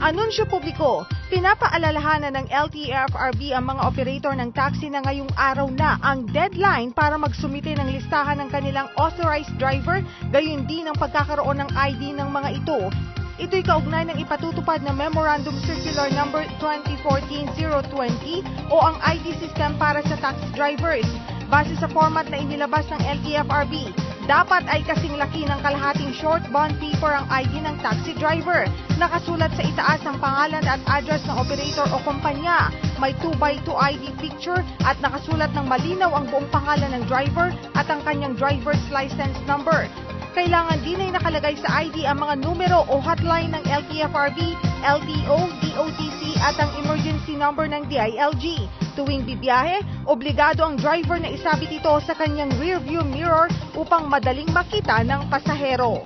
Anunsyo publiko, pinapaalalahanan ng LTFRB ang mga operator ng taxi na ngayong araw na ang deadline para magsumite ng listahan ng kanilang authorized driver, gayon din ang pagkakaroon ng ID ng mga ito. Ito'y kaugnay ng ipatutupad na Memorandum Circular Number 2014-020 o ang ID system para sa taxi drivers. Base sa format na inilabas ng LTFRB, dapat ay kasing laki ng kalahating short bond paper ang ID ng taxi driver. Nakasulat sa itaas ang pangalan at address ng operator o kumpanya. May 2x2 ID picture at nakasulat ng malinaw ang buong pangalan ng driver at ang kanyang driver's license number. Kailangan din ay nakalagay sa ID ang mga numero o hotline ng LTFRB, LTO, emergency number ng DILG. Tuwing bibiyahe, obligado ang driver na isabit ito sa kanyang rearview mirror upang madaling makita ng pasahero.